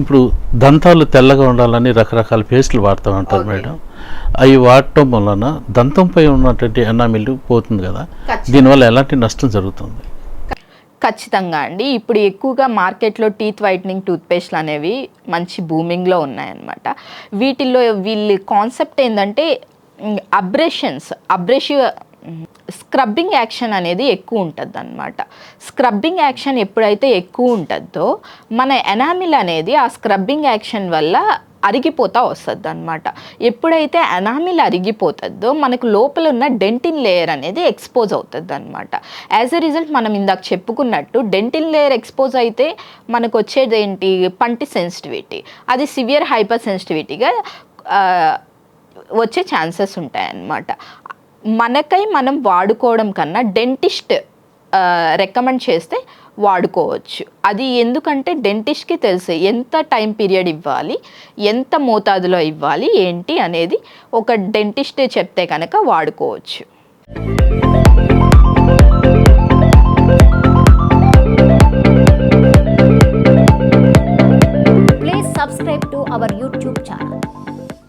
ఇప్పుడు దంతాలు తెల్లగా ఉండాలని రకరకాల పేస్టులు వాడుతూ ఉంటారు. మేడం. అవి వాడటం వలన దంతంపై ఉన్నటువంటి ఎనామిల్ పోతుంది కదా. దీనివల్ల ఎలాంటి నష్టం జరుగుతుంది? ఖచ్చితంగా అండి. ఇప్పుడు ఎక్కువగా మార్కెట్లో టీత్ వైట్నింగ్ టూత్పేస్ట్లు అనేవి మంచి బూమింగ్లో ఉన్నాయన్నమాట. వీటిల్లో వీళ్ళ కాన్సెప్ట్ ఏంటంటే అబ్రేషన్స్ అబ్రెసివ్ స్క్రబ్బింగ్ యాక్షన్ అనేది ఎక్కువ ఉంటుంది అనమాట స్క్రబ్బింగ్ యాక్షన్ ఎప్పుడైతే ఎక్కువ ఉంటుందో మన ఎనామిల్ అనేది ఆ స్క్రబ్బింగ్ యాక్షన్ వల్ల అరిగిపోతా వస్తుంది అనమాట ఎప్పుడైతే ఎనామిల్ అరిగిపోతుందో మనకు లోపల ఉన్న డెంటిన్ లేయర్ అనేది ఎక్స్పోజ్ అవుతుంది అనమాట యాజ్ ఎ రిజల్ట్ మనం ఇందాక చెప్పుకున్నట్టు డెంటిన్ లేయర్ ఎక్స్పోజ్ అయితే మనకు వచ్చేది ఏంటి పంటి సెన్సిటివిటీ. అది సివియర్ హైపర్ సెన్సిటివిటీగా వచ్చే ఛాన్సెస్ ఉంటాయన్నమాట. మనకై మనం వాడుకోవడం కన్నా డెంటిస్ట్ రికమెండ్ చేస్తే వాడుకోవచ్చు. అది ఎందుకంటే డెంటిస్ట్కి తెలుసు ఎంత టైం పీరియడ్ ఇవ్వాలి ఎంత మోతాదులో ఇవ్వాలి ఏంటి అనేది ఒక డెంటిస్ట్ చెప్తే కనుక వాడుకోవచ్చు. Please subscribe to our YouTube channel